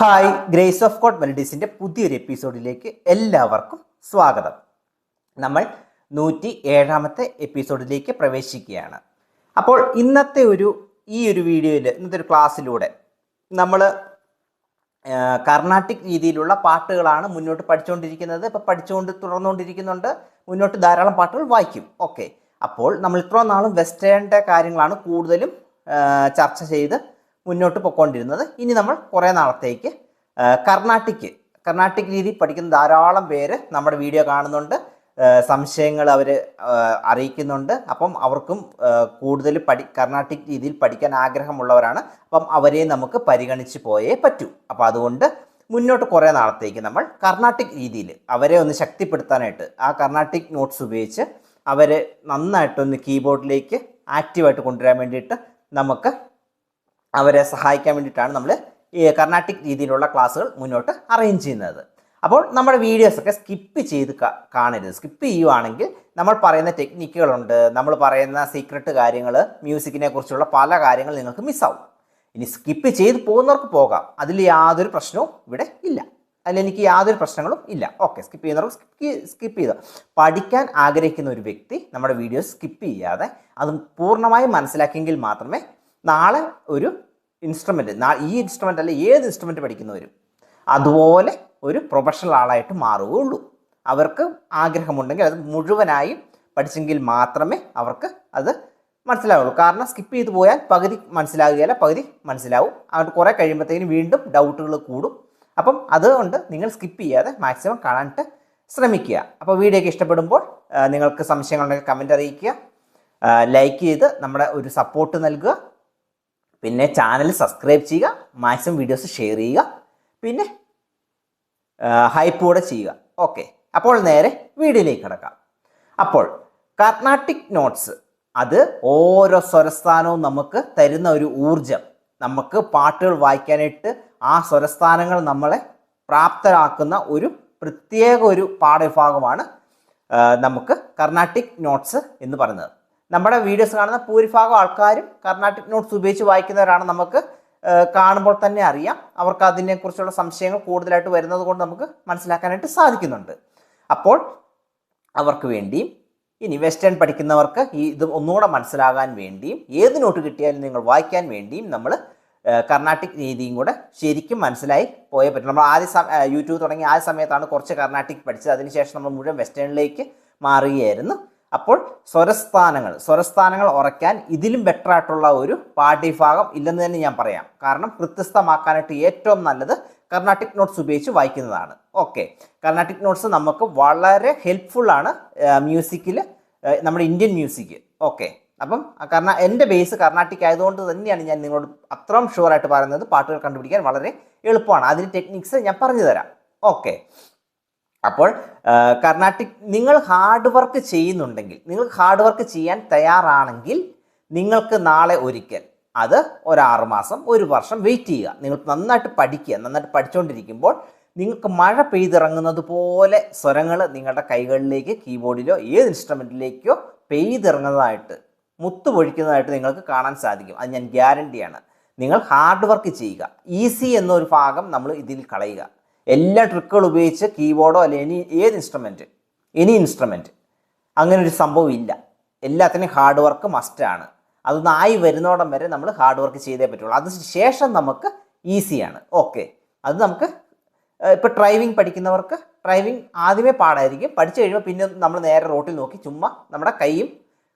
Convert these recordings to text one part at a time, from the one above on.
Hi grace of God മെലഡീസിന്റെ പുതിയൊരു എപ്പിസോഡിലേക്ക് എല്ലാവർക്കും സ്വാഗതം. നമ്മൾ നൂറ്റി ഏഴാമത്തെ എപ്പിസോഡിലേക്ക് പ്രവേശിക്കുകയാണ്. അപ്പോൾ ഇന്നത്തെ ഒരു ഈ ഒരു വീഡിയോയിൽ ഇന്നത്തെ ഒരു ക്ലാസ്സിലൂടെ നമ്മൾ കർണാട്ടിക് രീതിയിലുള്ള പാട്ടുകളാണ് മുന്നോട്ട് പഠിച്ചുകൊണ്ടിരിക്കുന്നത്. ഇപ്പോൾ പഠിച്ചുകൊണ്ട് തുടർന്നുകൊണ്ടിരിക്കുന്നുണ്ട്. മുന്നോട്ട് ധാരാളം പാട്ടുകൾ വായിക്കും. ഓക്കെ. അപ്പോൾ നമ്മൾ ഇത്ര നാളും വെസ്റ്റേണിന്റെ കാര്യങ്ങളാണ് കൂടുതലും ചർച്ച ചെയ്ത് മുന്നോട്ട് പൊയ്ക്കൊണ്ടിരുന്നത് ഇനി നമ്മൾ കുറേ നാളത്തേക്ക് കർണാട്ടിക് കർണാട്ടിക് രീതി പഠിക്കുന്ന ധാരാളം പേര് നമ്മുടെ വീഡിയോ കാണുന്നുണ്ട്. സംശയങ്ങൾ അവർ അറിയിക്കുന്നുണ്ട്. അപ്പം അവർക്കും കൂടുതൽ പഠി കർണാട്ടിക് രീതിയിൽ പഠിക്കാൻ ആഗ്രഹമുള്ളവരാണ്. അപ്പം അവരെ നമുക്ക് പരിഗണിച്ച് പോയേ പറ്റൂ. അപ്പോൾ അതുകൊണ്ട് മുന്നോട്ട് കുറേ നാളത്തേക്ക് നമ്മൾ കർണാട്ടിക് രീതിയിൽ അവരെ ഒന്ന് ശക്തിപ്പെടുത്താനായിട്ട് ആ കർണാട്ടിക് നോട്ട്സ് ഉപയോഗിച്ച് അവരെ നന്നായിട്ടൊന്ന് കീബോർഡിലേക്ക് ആക്റ്റീവായിട്ട് കൊണ്ടുവരാൻ വേണ്ടിയിട്ട് നമുക്ക് അവരെ സഹായിക്കാൻ വേണ്ടിയിട്ടാണ് നമ്മൾ ഈ കർണാട്ടിക് രീതിയിലുള്ള ക്ലാസ്സുകൾ മുന്നോട്ട് അറേഞ്ച് ചെയ്യുന്നത്. അപ്പോൾ നമ്മുടെ വീഡിയോസൊക്കെ സ്കിപ്പ് ചെയ്ത് കാണരുത്. സ്കിപ്പ് ചെയ്യുവാണെങ്കിൽ നമ്മൾ പറയുന്ന ടെക്നിക്കുകളുണ്ട് നമ്മൾ പറയുന്ന സീക്രട്ട് കാര്യങ്ങൾ മ്യൂസിക്കിനെ കുറിച്ചുള്ള പല കാര്യങ്ങൾ നിങ്ങൾക്ക് മിസ്സാവും ഇനി സ്കിപ്പ് ചെയ്ത് പോകുന്നവർക്ക് പോകാം. അതിൽ യാതൊരു പ്രശ്നവും ഇവിടെ ഇല്ല. അതിൽ എനിക്ക് യാതൊരു പ്രശ്നങ്ങളും ഇല്ല. ഓക്കെ സ്കിപ്പ് ചെയ്യുന്നവർക്ക് സ്കിപ്പ് സ്കിപ്പ് ചെയ്തോ. പഠിക്കാൻ ആഗ്രഹിക്കുന്ന ഒരു വ്യക്തി നമ്മുടെ വീഡിയോസ് സ്കിപ്പ് ചെയ്യാതെ അത് പൂർണമായും മനസ്സിലാക്കിയെങ്കിൽ മാത്രമേ നാളെ ഒരു ഇൻസ്ട്രുമെന്റ് ഈ ഇൻസ്ട്രുമെന്റ് അല്ല ഏത് ഇൻസ്ട്രുമെന്റ് പഠിക്കുന്നവരും അതുപോലെ ഒരു പ്രൊഫഷണൽ ആളായിട്ട് മാറുകയുള്ളൂ. അവർക്ക് ആഗ്രഹമുണ്ടെങ്കിൽ അത് മുഴുവനായും പഠിച്ചെങ്കിൽ മാത്രമേ അവർക്ക് അത് മനസ്സിലാവുള്ളൂ. കാരണം സ്കിപ്പ് ചെയ്തു പോയാൽ പകുതി മനസ്സിലാകുകയില്ല പകുതി മനസ്സിലാവും. അങ്ങോട്ട് കുറേ കഴിയുമ്പോഴത്തേക്കും വീണ്ടും ഡൗട്ടുകൾ കൂടും. അപ്പം അതുകൊണ്ട് നിങ്ങൾ സ്കിപ്പ് ചെയ്യാതെ മാക്സിമം കാണാനായിട്ട് ശ്രമിക്കുക. അപ്പോൾ വീഡിയോ ഇഷ്ടപ്പെടുമ്പോൾ നിങ്ങൾക്ക് സംശയങ്ങളുണ്ടെങ്കിൽ കമന്റ് അറിയിക്കുക. ലൈക്ക് ചെയ്ത് നമ്മുടെ ഒരു സപ്പോർട്ട് നൽകുക. പിന്നെ ചാനൽ സബ്സ്ക്രൈബ് ചെയ്യുക മാക്സിമം വീഡിയോസ് ഷെയർ ചെയ്യുക പിന്നെ ഹൈപ്പ് കൂടെ ചെയ്യുക. ഓക്കെ അപ്പോൾ നേരെ വീഡിയോയിലേക്ക് കിടക്കാം. അപ്പോൾ കർണാട്ടിക് നോട്ട്സ് അത് ഓരോ സ്വരസ്ഥാനവും നമുക്ക് തരുന്ന ഒരു ഊർജം നമുക്ക് പാട്ടുകൾ വായിക്കാനായിട്ട് ആ സ്വരസ്ഥാനങ്ങൾ നമ്മളെ പ്രാപ്തരാക്കുന്ന ഒരു പ്രത്യേക ഒരു പാഠവിഭാഗമാണ് നമുക്ക് കർണാട്ടിക് നോട്ട്സ് എന്ന് പറയുന്നത്. നമ്മുടെ വീഡിയോസ് കാണുന്ന ഭൂരിഭാഗം ആൾക്കാരും കർണാട്ടിക് നോട്ട്സ് ഉപയോഗിച്ച് വായിക്കുന്നവരാണ് നമുക്ക് കാണുമ്പോൾ തന്നെ അറിയാം. അവർക്ക് അതിനെക്കുറിച്ചുള്ള സംശയങ്ങൾ കൂടുതലായിട്ട് വരുന്നത് കൊണ്ട് നമുക്ക് മനസ്സിലാക്കാനായിട്ട് സാധിക്കുന്നുണ്ട്. അപ്പോൾ അവർക്ക് വേണ്ടിയും ഇനി വെസ്റ്റേൺ പഠിക്കുന്നവർക്ക് ഈ ഇത് ഒന്നുകൂടെ മനസ്സിലാകാൻ വേണ്ടിയും ഏത് നോട്ട് കിട്ടിയാലും നിങ്ങൾ വായിക്കാൻ വേണ്ടിയും നമ്മൾ കർണാട്ടിക് രീതിയും കൂടെ ശരിക്കും മനസ്സിലായി പോയേ പറ്റും. നമ്മൾ ആദ്യ യൂട്യൂബ് തുടങ്ങി ആ സമയത്താണ് കുറച്ച് കർണാട്ടിക് പഠിച്ചത്. അതിനുശേഷം നമ്മൾ മുഴുവൻ വെസ്റ്റേണിലേക്ക് മാറുകയായിരുന്നു. അപ്പോൾ സ്വരസ്ഥാനങ്ങൾ സ്വരസ്ഥാനങ്ങൾ ഉറയ്ക്കാൻ ഇതിലും ബെറ്റർ ആയിട്ടുള്ള ഒരു പാഠ്യഭാഗം ഇല്ലെന്ന് തന്നെ ഞാൻ പറയാം. കാരണം കൃത്യസ്ഥമാക്കാനായിട്ട് ഏറ്റവും നല്ലത് കർണാട്ടിക് നോട്ട്സ് ഉപയോഗിച്ച് വായിക്കുന്നതാണ്. ഓക്കെ കർണാട്ടിക് നോട്ട്സ് നമുക്ക് വളരെ ഹെൽപ്ഫുള്ളാണ് മ്യൂസിക്കിൽ നമ്മുടെ ഇന്ത്യൻ മ്യൂസിക് ഓക്കെ അപ്പം കാരണം എന്റെ ബേസ് കർണാട്ടിക് ആയതുകൊണ്ട് തന്നെയാണ് ഞാൻ നിങ്ങളോട് അത്രയും ഷുവറായിട്ട് പറയുന്നത്. പാട്ടുകൾ കണ്ടുപിടിക്കാൻ വളരെ എളുപ്പമാണ്. അതിന്റെ ടെക്നിക്സ് ഞാൻ പറഞ്ഞു തരാം ഓക്കെ അപ്പോൾ കർണാട്ടിക് നിങ്ങൾ ഹാർഡ് വർക്ക് ചെയ്യുന്നുണ്ടെങ്കിൽ നിങ്ങൾ ഹാർഡ് വർക്ക് ചെയ്യാൻ തയ്യാറാണെങ്കിൽ നിങ്ങൾക്ക് നാളെ ഒരിക്കൽ അത് ഒരാറ് മാസം ഒരു വർഷം വെയിറ്റ് ചെയ്യുക. നിങ്ങൾ നന്നായിട്ട് പഠിക്കുക. നന്നായിട്ട് പഠിച്ചുകൊണ്ടിരിക്കുമ്പോൾ നിങ്ങൾക്ക് മഴ പെയ്തിറങ്ങുന്നത് പോലെ സ്വരങ്ങൾ നിങ്ങളുടെ കൈകളിലേക്ക് കീബോർഡിലോ ഏത് ഇൻസ്ട്രുമെന്റിലേക്കോ പെയ്തിറങ്ങുന്നതായിട്ട് മുത്തു പൊഴിക്കുന്നതായിട്ട് നിങ്ങൾക്ക് കാണാൻ സാധിക്കും. അത് ഞാൻ ഗ്യാരണ്ടിയാണ്. നിങ്ങൾ ഹാർഡ് വർക്ക് ചെയ്യുക. ഈസി എന്നൊരു ഭാഗം നമ്മൾ ഇതിൽ കളയുക. എല്ലാ ട്രിക്കുകളും ഉപയോഗിച്ച് കീബോർഡോ അല്ലെ ഇനി ഏത് ഇൻസ്ട്രുമെന്റ് എനി ഇൻസ്ട്രുമെന്റ് അങ്ങനെ ഒരു സംഭവം ഇല്ല. എല്ലാത്തിനും ഹാർഡ് വർക്ക് മസ്റ്റാണ് അതൊന്ന് ആയി വരുന്നോടം വരെ നമ്മൾ ഹാർഡ് വർക്ക് ചെയ്തേ പറ്റുള്ളൂ. അതിന് ശേഷം നമുക്ക് ഈസിയാണ് ഓക്കെ അത് നമുക്ക് ഇപ്പോൾ ഡ്രൈവിംഗ് പഠിക്കുന്നവർക്ക് ഡ്രൈവിംഗ് ആദ്യമേ പാടായിരിക്കും. പഠിച്ചു കഴിയുമ്പോൾ പിന്നെ നമ്മൾ നേരെ റോട്ടിൽ നോക്കി ചുമ്മാ നമ്മുടെ കൈയും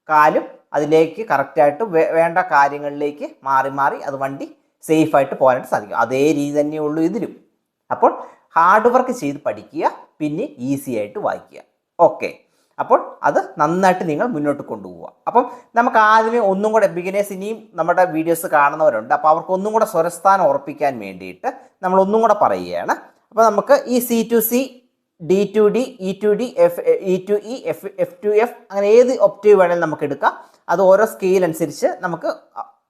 കാലും അതിലേക്ക് കറക്റ്റായിട്ട് വേണ്ട കാര്യങ്ങളിലേക്ക് മാറി മാറി അത് വണ്ടി സേഫായിട്ട് പോകാനായിട്ട് സാധിക്കും. അതേ രീതി തന്നെയുള്ളൂ ഇതിലും. അപ്പോൾ ഹാർഡ് വർക്ക് ചെയ്ത് പഠിക്കുക പിന്നെ ഈസി ആയിട്ട് വായിക്കുക. ഓക്കെ അപ്പോൾ അത് നന്നായിട്ട് നിങ്ങൾ മുന്നോട്ട് കൊണ്ടുപോവുക. അപ്പം നമുക്ക് ആദ്യമേ ഒന്നും കൂടെ ബിഗിനേഴ്സ് ഇനിയും നമ്മുടെ വീഡിയോസ് കാണുന്നവരുണ്ട്. അപ്പോൾ അവർക്ക് ഒന്നും കൂടെ സ്വരസ്ഥാനം ഉറപ്പിക്കാൻ വേണ്ടിയിട്ട് നമ്മൾ ഒന്നും കൂടെ പറയുകയാണ്. അപ്പോൾ നമുക്ക് ഈ C to C D to D E to D F E to E F F to F അങ്ങനെ ഏത് ഒപ്റ്റീവ് വേണമെങ്കിലും നമുക്ക് എടുക്കാം. അത് ഓരോ സ്കെയിൽ അനുസരിച്ച് നമുക്ക്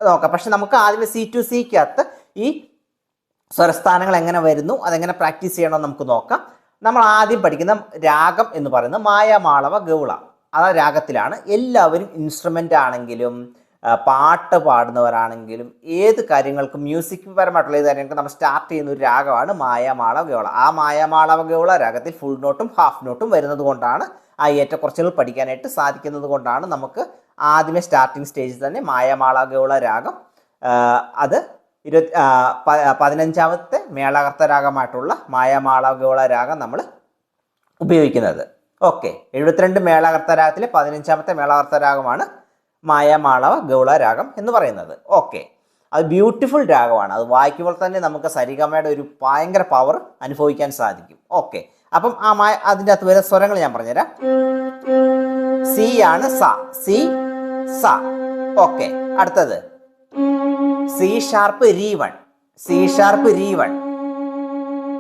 നോക്കാം. പക്ഷെ നമുക്ക് ആദ്യമേ സി ടു സിക്കകത്ത് ഈ സ്വരസ്ഥാനങ്ങൾ എങ്ങനെ വരുന്നു അതെങ്ങനെ പ്രാക്ടീസ് ചെയ്യണമെന്ന് നമുക്ക് നോക്കാം. നമ്മൾ ആദ്യം പഠിക്കുന്ന രാഗം എന്ന് പറയുന്നത് മായാമാളവ ഗൗള. ആ രാഗത്തിലാണ് എല്ലാവരും ഇൻസ്ട്രുമെന്റ് ആണെങ്കിലും പാട്ട് പാടുന്നവരാണെങ്കിലും ഏത് കാര്യങ്ങൾക്കും മ്യൂസിക് പരമായിട്ടുള്ള ഏത് കാര്യങ്ങൾക്കും നമ്മൾ സ്റ്റാർട്ട് ചെയ്യുന്ന ഒരു രാഗമാണ് മായാമാളവ ഗൗള. ആ മായാമാളവ ഗൗള രാഗത്തിൽ ഫുൾ നോട്ടും ഹാഫ് നോട്ടും വരുന്നത് കൊണ്ടാണ് ആ ഏറ്റക്കുറച്ചുകൾ പഠിക്കാനായിട്ട് സാധിക്കുന്നത് കൊണ്ടാണ് നമുക്ക് ആദ്യമേ സ്റ്റാർട്ടിങ് സ്റ്റേജിൽ തന്നെ മായാമാള ഗൗള രാഗം അത് ഇരുപത്തി പതിനഞ്ചാമത്തെ മേളകർത്ത രാഗമായിട്ടുള്ള മായാമാളകോള രാഗം നമ്മൾ ഉപയോഗിക്കുന്നത്. ഓക്കെ എഴുപത്തിരണ്ട് മേളകർത്ത രാഗത്തിലെ പതിനഞ്ചാമത്തെ മേളകർത്ത രാഗമാണ് മായാമാളവ ഗൗള രാഗം എന്ന് പറയുന്നത്. ഓക്കെ അത് ബ്യൂട്ടിഫുൾ രാഗമാണ്. അത് വായിക്കുമ്പോൾ തന്നെ നമുക്ക് സരിഗമയുടെ ഒരു ഭയങ്കര പവർ അനുഭവിക്കാൻ സാധിക്കും. ഓക്കെ അപ്പം ആ മായ അതിന്റെ അകത്ത് വരുന്ന സ്വരങ്ങൾ ഞാൻ പറഞ്ഞുതരാം. സി ആണ് സ. സി സ. ഓക്കെ അടുത്തത്. സി ഷാർപ്പ് രീ വൺ. സി ഷാർപ്പ് രീ വൺ.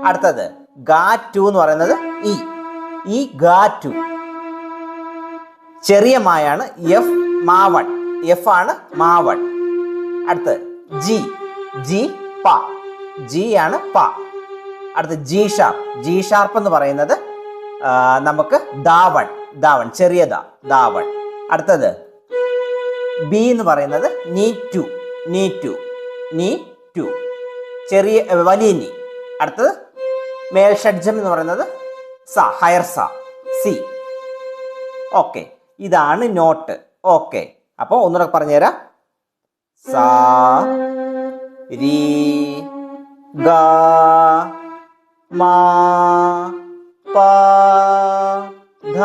അടുത്തത് ഗാ ടു എന്ന് പറയുന്നത് ഇ ഇ ഗാ ടു. ചെറിയ മായാണ് എഫ് മാവൺ എഫ് ആണ് മാവൺ അടുത്ത് ജി ജി പ. ജി ആണ് പ. അടുത്ത് ജി ഷാർപ്പ് ജി ഷാർപ്പ് എന്ന് പറയുന്നത് നമുക്ക് ദാവൺ ദാവൺ ചെറിയ ദ. ദാവൺ അടുത്തത് ബി എന്ന് പറയുന്നത് നീ ടു. നീ ടു. നീ ടു. ചെറിയ വലിയ നീ. അടുത്തത് മേൽ ഷഡ്ജം എന്ന് പറയുന്നത് സ ഹയർ സ സി. ഓക്കെ. ഇതാണ് നോട്ട്. ഓക്കെ. അപ്പോൾ ഒന്നുകൂടെ പറഞ്ഞുതരാം. സ രീ ഗ മാ പ ധ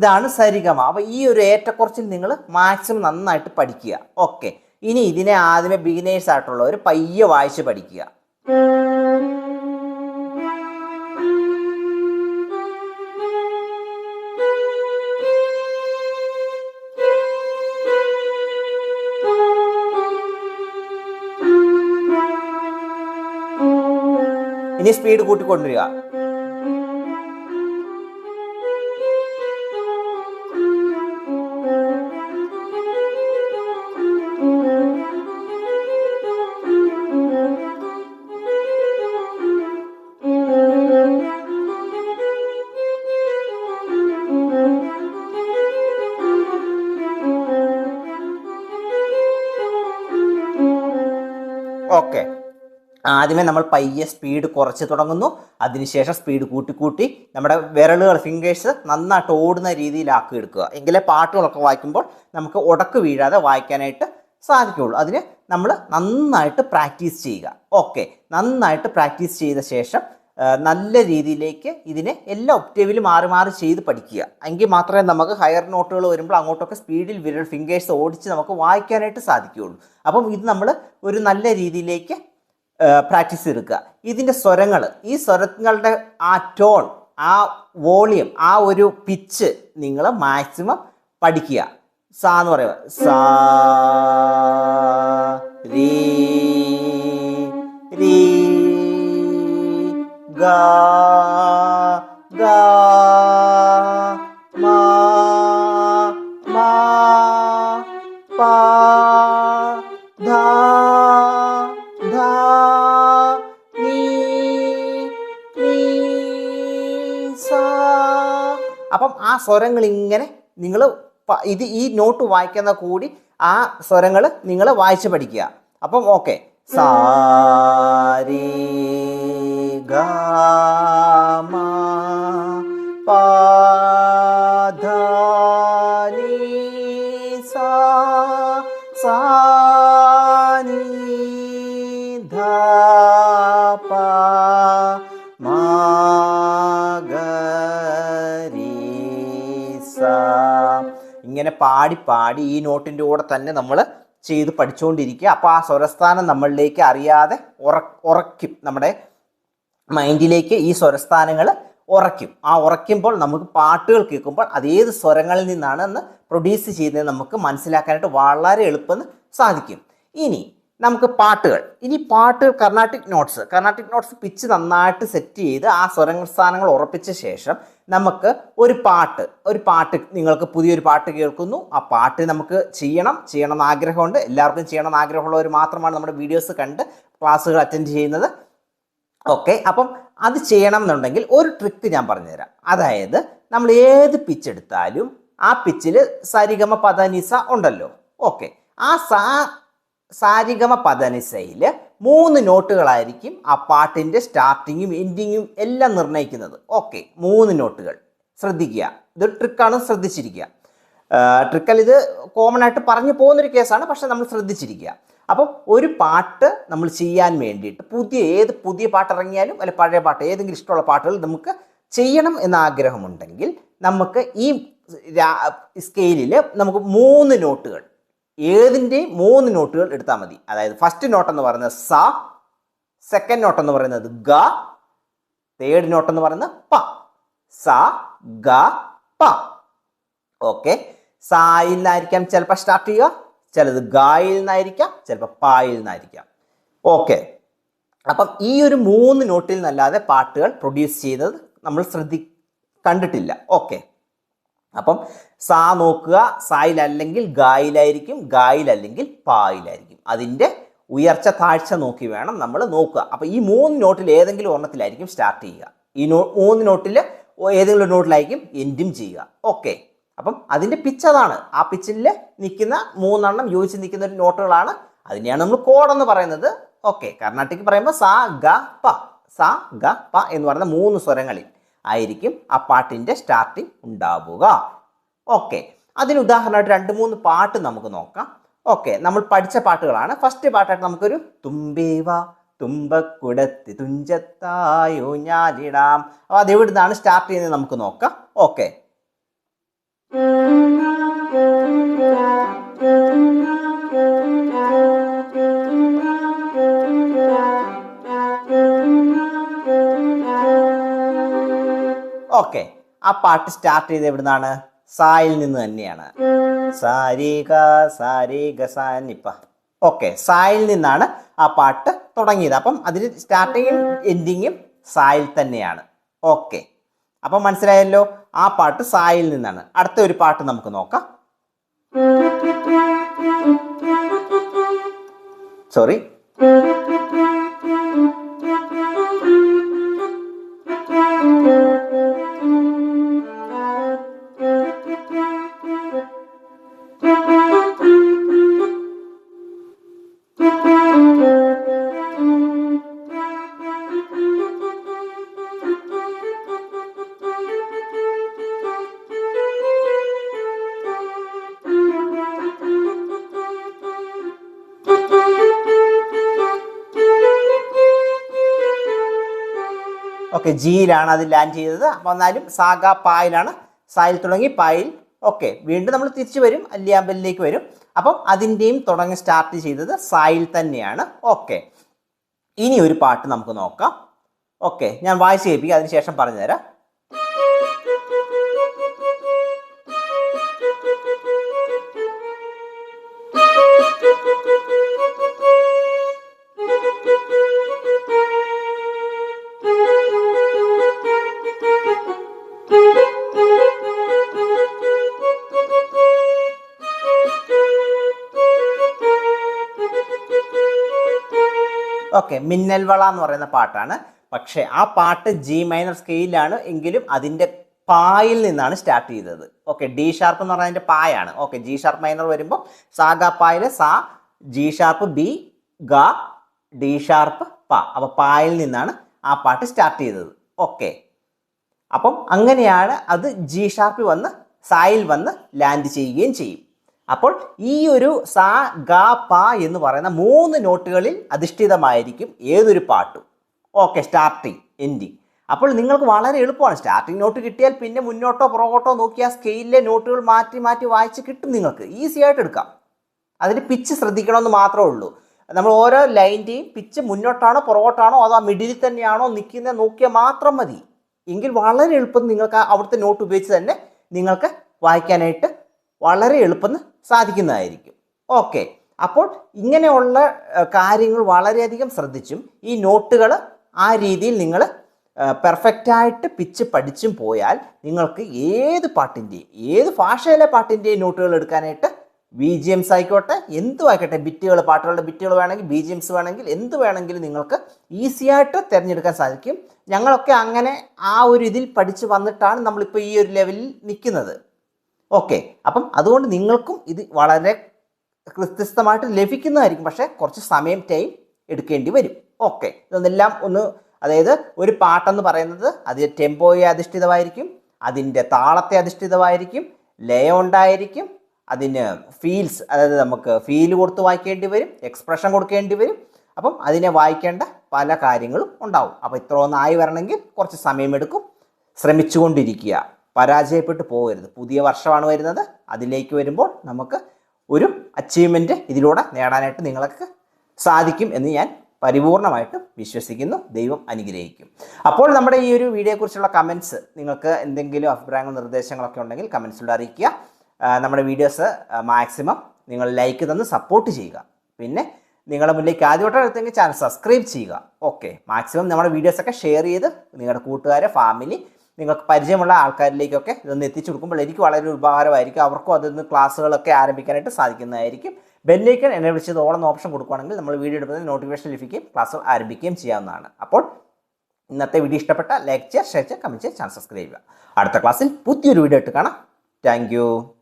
ഇതാണ് സരിഗമ. അപ്പോൾ ഈ ഒരു ഏറ്റക്കുറച്ചിൽ നിങ്ങൾ മാക്സിമം നന്നായിട്ട് പഠിക്കുക. ഓക്കെ ഇനി ഇതിനെ ആദ്യമേ ബിഗിനേഴ്സ് ആയിട്ടുള്ളവർ പയ്യെ വായിച്ച് പഠിക്കുക. ഇനി സ്പീഡ് കൂട്ടിക്കൊണ്ടുവരിക. ആദ്യമേ നമ്മൾ പയ്യെ സ്പീഡ് കുറച്ച് തുടങ്ങുന്നു. അതിനുശേഷം സ്പീഡ് കൂട്ടി കൂട്ടി നമ്മുടെ വിരലുകൾ ഫിംഗേഴ്സ് നന്നായിട്ട് ഓടുന്ന രീതിയിലാക്കി എടുക്കുക. എങ്കിലേ പാട്ടുകളൊക്കെ വായിക്കുമ്പോൾ നമുക്ക് ഉടക്ക് വീഴാതെ വായിക്കാനായിട്ട് സാധിക്കുകയുള്ളൂ. അതിന് നമ്മൾ നന്നായിട്ട് പ്രാക്ടീസ് ചെയ്യുക. ഓക്കെ. നന്നായിട്ട് പ്രാക്ടീസ് ചെയ്ത ശേഷം നല്ല രീതിയിലേക്ക് ഇതിനെ എല്ലാ ഒക്ടേവിലും മാറി മാറി ചെയ്ത് പഠിക്കുക. എങ്കിൽ മാത്രമേ നമുക്ക് ഹയർ നോട്ടുകൾ വരുമ്പോൾ അങ്ങോട്ടൊക്കെ സ്പീഡിൽ വിരൽ ഫിംഗേഴ്സ് ഓടിച്ച് നമുക്ക് വായിക്കാനായിട്ട് സാധിക്കുകയുള്ളൂ. അപ്പം ഇത് നമ്മൾ ഒരു നല്ല രീതിയിലേക്ക് പ്രാക്ടീസ് എടുക്കുക. ഇതിന്റെ സ്വരങ്ങൾ ഈ സ്വരങ്ങളുടെ ആ ടോൺ ആ വോളിയം ആ ഒരു പിച്ച് നിങ്ങൾ മാക്സിമം പഠിക്കുക. സാ എന്ന് പറയുക. സാ രീ രീ ഗ ഗ അപ്പം ആ സ്വരങ്ങൾ ഇങ്ങനെ നിങ്ങൾ ഇത് ഈ നോട്ട് വായിക്കുന്ന കൂടി ആ സ്വരങ്ങൾ നിങ്ങൾ വായിച്ച് പഠിക്കുക. അപ്പം ഓക്കെ. സാരി ഗ മ പ ഇങ്ങനെ പാടി പാടി ഈ നോട്ടിന്റെ കൂടെ തന്നെ നമ്മൾ ചെയ്ത് പഠിച്ചുകൊണ്ടിരിക്കുക അപ്പോൾ ആ സ്വരസ്ഥാനം നമ്മളിലേക്ക് അറിയാതെ ഉറ ഉറയ്ക്കും. നമ്മുടെ മൈൻഡിലേക്ക് ഈ സ്വരസ്ഥാനങ്ങൾ ഉറയ്ക്കും. ആ ഉറയ്ക്കുമ്പോൾ നമുക്ക് പാട്ടുകൾ കേൾക്കുമ്പോൾ അത് ഏത് സ്വരങ്ങളിൽ നിന്നാണ് അന്ന് പ്രൊഡ്യൂസ് ചെയ്യുന്നത് നമുക്ക് മനസ്സിലാക്കാനായിട്ട് വളരെ എളുപ്പം സാധിക്കും. ഇനി നമുക്ക് പാട്ടുകൾ. ഇനി പാട്ട് Carnatic notes Carnatic notes pitch നന്നായിട്ട് സെറ്റ് ചെയ്ത് ആ സ്വരങ്ങൾ സ്ഥാനങ്ങൾ ഉറപ്പിച്ച ശേഷം നമുക്ക് ഒരു പാട്ട് ഒരു പാട്ട് നിങ്ങൾക്ക് പുതിയൊരു പാട്ട് കേൾക്കുന്നു. ആ പാട്ട് നമുക്ക് ചെയ്യണം. ചെയ്യണം എന്നാഗ്രഹമുണ്ട് എല്ലാവർക്കും ചെയ്യണം എന്നാഗ്രഹമുള്ളവർ മാത്രമാണ് നമ്മുടെ വീഡിയോസ് കണ്ട് ക്ലാസ്സുകൾ അറ്റൻഡ് ചെയ്യുന്നത്. ഓക്കെ അപ്പം അത് ചെയ്യണം എന്നുണ്ടെങ്കിൽ ഒരു ട്രിക്ക് ഞാൻ പറഞ്ഞുതരാം. അതായത് നമ്മൾ ഏത് പിച്ച് എടുത്താലും ആ പിച്ചിൽ സരിഗമ പദനിസ ഉണ്ടല്ലോ. ഓക്കെ ആ സാ സാരിഗമ പദനിസയിൽ മൂന്ന് നോട്ടുകളായിരിക്കും ആ പാട്ടിന്റെ സ്റ്റാർട്ടിങ്ങും എൻഡിങ്ങും എല്ലാം നിർണയിക്കുന്നത്. ഓക്കെ മൂന്ന് നോട്ടുകൾ. ശ്രദ്ധിക്കുക. ഇതൊരു ട്രിക്കാണ് ശ്രദ്ധിച്ചിരിക്കുക. ട്രിക്കൽ ഇത് കോമൺ ആയിട്ട് പറഞ്ഞു പോകുന്നൊരു കേസാണ് പക്ഷെ നമ്മൾ ശ്രദ്ധിച്ചിരിക്കുക. അപ്പം ഒരു പാട്ട് നമ്മൾ ചെയ്യാൻ വേണ്ടിയിട്ട് പുതിയ ഏത് പുതിയ പാട്ട് ഇറങ്ങിയാലും അല്ലെ പഴയ പാട്ട് ഏതെങ്കിലും ഇഷ്ടമുള്ള പാട്ടുകൾ നമുക്ക് ചെയ്യണം എന്ന ആഗ്രഹമുണ്ടെങ്കിൽ നമുക്ക് ഈ സ്കെയിലിൽ നമുക്ക് മൂന്ന് നോട്ടുകൾ ഏതിന്റെയും മൂന്ന് നോട്ടുകൾ എടുത്താൽ മതി. അതായത് ഫസ്റ്റ് നോട്ട് എന്ന് പറയുന്നത് സ സെക്കൻഡ് നോട്ട് എന്ന് പറയുന്നത് ഗ തേർഡ് നോട്ട് എന്ന് പറയുന്നത് പ. സ ഗ പ. ഓക്കെ സായിൽ നിന്നായിരിക്കാം ചിലപ്പോൾ സ്റ്റാർട്ട് ചെയ്യുക ചിലത് ഗായിൽ നിന്നായിരിക്കാം ചിലപ്പോൾ പായിൽ നിന്നായിരിക്കാം. ഓക്കെ അപ്പം ഈ ഒരു മൂന്ന് നോട്ടിൽ നിന്നല്ലാതെ പാട്ടുകൾ പ്രൊഡ്യൂസ് ചെയ്തത് നമ്മൾ ശ്രദ്ധി കണ്ടിട്ടില്ല. ഓക്കെ അപ്പം സാ നോക്കുക സായിലല്ലെങ്കിൽ ഗായിലായിരിക്കും ഗായിലല്ലെങ്കിൽ പായിലായിരിക്കും. അതിന്റെ ഉയർച്ച താഴ്ച നോക്കി വേണം നമ്മൾ നോക്കുക. അപ്പം ഈ മൂന്ന് നോട്ടിൽ ഏതെങ്കിലും ഒരെണ്ണത്തിലായിരിക്കും സ്റ്റാർട്ട് ചെയ്യുക. ഈ നോ മൂന്ന് നോട്ടിൽ ഏതെങ്കിലും നോട്ടിലായിരിക്കും എൻഡും ചെയ്യുക. ഓക്കെ. അപ്പം അതിന്റെ പിച്ച് അതാണ്. ആ പിച്ചിൽ നിൽക്കുന്ന മൂന്നെണ്ണം യോജിച്ച് നിൽക്കുന്ന ഒരു നോട്ടുകളാണ്. അതിനെയാണ് നമ്മൾ കോഡെന്ന് പറയുന്നത്. ഓക്കെ. കർണാട്ടിക് പറയുമ്പോൾ സ ഗ പ. സ ഗ പ എന്ന് പറയുന്ന മൂന്ന് സ്വരങ്ങളിൽ. ആയിരിക്കും ആ പാട്ടിന്റെ സ്റ്റാർട്ടിംഗ് ഉണ്ടാവുക. ഓക്കെ അതിന് ഉദാഹരണമായിട്ട് രണ്ട് മൂന്ന് പാട്ട് നമുക്ക് നോക്കാം. ഓക്കെ നമ്മൾ പഠിച്ച പാട്ടുകളാണ്. ഫസ്റ്റ് പാട്ടായിട്ട് നമുക്കൊരു തുമ്പേവ തുമ്പക്കുടത്തി തുഞ്ചത്തായോ ഞാലിടാം അപ്പോൾ അത് എവിടുന്നാണ് സ്റ്റാർട്ട് ചെയ്യുന്നത് നമുക്ക് നോക്കാം. ഓക്കെ ഓക്കെ ആ പാട്ട് സ്റ്റാർട്ട് ചെയ്ത് എവിടുന്നാണ്? സായിൽ നിന്ന് തന്നെയാണ്. ഓക്കെ സായിൽ നിന്നാണ് ആ പാട്ട് തുടങ്ങിയത്. അപ്പം അതിൽ സ്റ്റാർട്ടിങ്ങും എൻഡിങ്ങും സായിൽ തന്നെയാണ്. ഓക്കെ അപ്പം മനസ്സിലായല്ലോ? ആ പാട്ട് സായിൽ നിന്നാണ്. അടുത്ത ഒരു പാട്ട് നമുക്ക് നോക്കാം. സോറി ഓക്കെ ജിയിലാണ് അത് ലാൻഡ് ചെയ്തത്. എന്നാലും സാഗ പായിലാണ് സായിൽ തുടങ്ങി പായിൽ ഓക്കെ വീണ്ടും നമ്മൾ തിരിച്ചു വരും. അല്ലിയാമ്പലിലേക്ക് വരും. അപ്പം അതിന്റെയും തുടങ്ങി സ്റ്റാർട്ട് ചെയ്തത് സായിൽ തന്നെയാണ്. ഓക്കെ ഇനി ഒരു പാട്ട് നമുക്ക് നോക്കാം. ഓക്കെ ഞാൻ വായിച്ച് കേൾപ്പിക്കുക അതിനുശേഷം പറഞ്ഞുതരാം. ഓക്കെ മിന്നൽ വള എന്ന് പറയുന്ന പാട്ടാണ്. പക്ഷേ ആ പാട്ട് ജി മൈനർ സ്കെയിലാണ് എങ്കിലും അതിന്റെ പായിൽ നിന്നാണ് സ്റ്റാർട്ട് ചെയ്തത്. ഓക്കെ ഡി ഷാർപ്പ് എന്ന് പറഞ്ഞാൽ അതിന്റെ പായാണ് ഓക്കെ ജി ഷാർപ്പ് മൈനർ വരുമ്പോൾ സാഗ പായിൽ സാ ജി ഷാർപ്പ് ബി ഗ ഡി ഷാർപ്പ് പ. അപ്പോൾ പായിൽ നിന്നാണ് ആ പാട്ട് സ്റ്റാർട്ട് ചെയ്തത്. ഓക്കെ അപ്പം അങ്ങനെയാണ് അത് ജി ഷാർപ്പിൽ വന്ന് സായിൽ വന്ന് ലാൻഡ് ചെയ്യുകയും ചെയ്യും. അപ്പോൾ ഈ ഒരു സ ഗ പ എന്ന് പറയുന്ന മൂന്ന് നോട്ടുകളിൽ അധിഷ്ഠിതമായിരിക്കും ഏതൊരു പാട്ടും. ഓക്കെ സ്റ്റാർട്ടിങ് എൻഡിങ് അപ്പോൾ നിങ്ങൾക്ക് വളരെ എളുപ്പമാണ്. സ്റ്റാർട്ടിങ് നോട്ട് കിട്ടിയാൽ പിന്നെ മുന്നോട്ടോ പുറകോട്ടോ നോക്കിയാൽ സ്കെയിലിലെ നോട്ടുകൾ മാറ്റി മാറ്റി വായിച്ച് കിട്ടും നിങ്ങൾക്ക്. ഈസി ആയിട്ട് എടുക്കാം. അതിന് പിച്ച് ശ്രദ്ധിക്കണമെന്ന് മാത്രമേ ഉള്ളൂ. നമ്മൾ ഓരോ ലൈന്റെയും പിച്ച് മുന്നോട്ടാണോ പുറകോട്ടാണോ അതോ ആ മിഡിലിൽ തന്നെയാണോ നിൽക്കുന്നത് നോക്കിയാൽ മാത്രം മതി. എങ്കിൽ വളരെ എളുപ്പം നിങ്ങൾക്ക് ആ അവിടുത്തെ നോട്ട് ഉപയോഗിച്ച് തന്നെ നിങ്ങൾക്ക് വായിക്കാനായിട്ട് വളരെ എളുപ്പം സാധിക്കുന്നതായിരിക്കും. ഓക്കെ. അപ്പോൾ ഇങ്ങനെയുള്ള കാര്യങ്ങൾ വളരെയധികം ശ്രദ്ധിച്ചും ഈ നോട്ടുകൾ ആ രീതിയിൽ നിങ്ങൾ പെർഫെക്റ്റായിട്ട് പിച്ച് പഠിച്ചും പോയാൽ നിങ്ങൾക്ക് ഏത് പാട്ടിന്റെയും ഏത് ഭാഷയിലെ പാട്ടിന്റെയും നോട്ടുകൾ എടുക്കാനായിട്ട് ബി ജി എംസ് ആയിക്കോട്ടെ എന്തും ആയിക്കോട്ടെ ബിറ്റുകൾ പാട്ടുകളുടെ ബിറ്റുകൾ വേണമെങ്കിൽ ബി ജി എംസ് വേണമെങ്കിൽ എന്ത് വേണമെങ്കിലും നിങ്ങൾക്ക് ഈസിയായിട്ട് തിരഞ്ഞെടുക്കാൻ സാധിക്കും. ഞങ്ങളൊക്കെ അങ്ങനെ ആ ഒരു ഇതിൽ പഠിച്ച് വന്നിട്ടാണ് നമ്മളിപ്പോൾ ഈ ഒരു ലെവലിൽ നിൽക്കുന്നത്. ഓക്കെ അപ്പം അതുകൊണ്ട് നിങ്ങൾക്കും ഇത് വളരെ കൃത്യസ്ഥമായിട്ട് ലഭിക്കുന്നതായിരിക്കും. പക്ഷേ കുറച്ച് സമയം ടൈം എടുക്കേണ്ടി വരും. ഓക്കെ ഇതെല്ലാം ഒന്ന് അതായത് ഒരു പാട്ടെന്ന് പറയുന്നത് അത് ടെമ്പോയെ അധിഷ്ഠിതമായിരിക്കും അതിന്റെ താളത്തെ അധിഷ്ഠിതമായിരിക്കും ലയം ഉണ്ടായിരിക്കും അതിന് ഫീൽസ് അതായത് നമുക്ക് ഫീൽ കൊടുത്ത് വായിക്കേണ്ടി വരും എക്സ്പ്രഷൻ കൊടുക്കേണ്ടി വരും. അപ്പം അതിനെ വായിക്കേണ്ട പല കാര്യങ്ങളും ഉണ്ടാവും. അപ്പോൾ ഇത്ര ഒന്നായി വരണമെങ്കിൽ കുറച്ച് സമയമെടുക്കും ശ്രമിച്ചുകൊണ്ടിരിക്കുക. പരാജയപ്പെട്ടു പോകരുത്. പുതിയ വർഷമാണ് വരുന്നത്. അതിലേക്ക് വരുമ്പോൾ നമുക്ക് ഒരു അച്ചീവ്മെന്റ് ഇതിലൂടെ നേടാനായിട്ട് നിങ്ങൾക്ക് സാധിക്കും എന്ന് ഞാൻ പരിപൂർണമായിട്ടും വിശ്വസിക്കുന്നു. ദൈവം അനുഗ്രഹിക്കും. അപ്പോൾ നമ്മുടെ ഈ ഒരു വീഡിയോയെക്കുറിച്ചുള്ള കമൻസ് നിങ്ങൾക്ക് എന്തെങ്കിലും അഭിപ്രായങ്ങൾ നിർദ്ദേശങ്ങളൊക്കെ ഉണ്ടെങ്കിൽ കമൻസിലൂടെ അറിയിക്കുക. നമ്മുടെ വീഡിയോസ് മാക്സിമം നിങ്ങൾ ലൈക്ക് തന്ന് സപ്പോർട്ട് ചെയ്യുക. പിന്നെ നിങ്ങളുടെ മുന്നിലേക്ക് ആദ്യമായിട്ടാണ് എടുത്തെങ്കിൽ ചാനൽ സബ്സ്ക്രൈബ് ചെയ്യുക. ഓക്കെ മാക്സിമം നമ്മുടെ വീഡിയോസൊക്കെ ഷെയർ ചെയ്ത് നിങ്ങളുടെ കൂട്ടുകാരെ ഫാമിലി നിങ്ങൾക്ക് പരിചയമുള്ള ആൾക്കാരിലേക്കൊക്കെ ഇതൊന്ന് എത്തിച്ചു കൊടുക്കുമ്പോൾ എനിക്ക് വളരെ ഉപകാരമായിരിക്കും. അവർക്കും അതൊന്ന് ക്ലാസ്സുകളൊക്കെ ആരംഭിക്കാനായിട്ട് സാധിക്കുന്നതായിരിക്കും. ബെല്ലേക്കൻ എന്നെ വിളിച്ചത് ഓളം ഓപ്ഷൻ കൊടുക്കുകയാണെങ്കിൽ നമ്മൾ വീഡിയോ എടുക്കുന്നത് നോട്ടിഫിക്കേഷൻ ലഭിക്കുകയും ക്ലാസ്സുകൾ ആരംഭിക്കുകയും ചെയ്യാവുന്നതാണ്. അപ്പോൾ ഇന്നത്തെ വീഡിയോ ഇഷ്ടപ്പെട്ട ലൈക്ക് ചെയ്യുക ഷെയർ ചെയ്യുക കമന്റ് ചെയ്യുക ചാനൽ സബ്സ്ക്രൈബ് ചെയ്യുക. അടുത്ത ക്ലാസ്സിൽ പുതിയൊരു വീഡിയോ ഇട്ട് കാണാം. താങ്ക്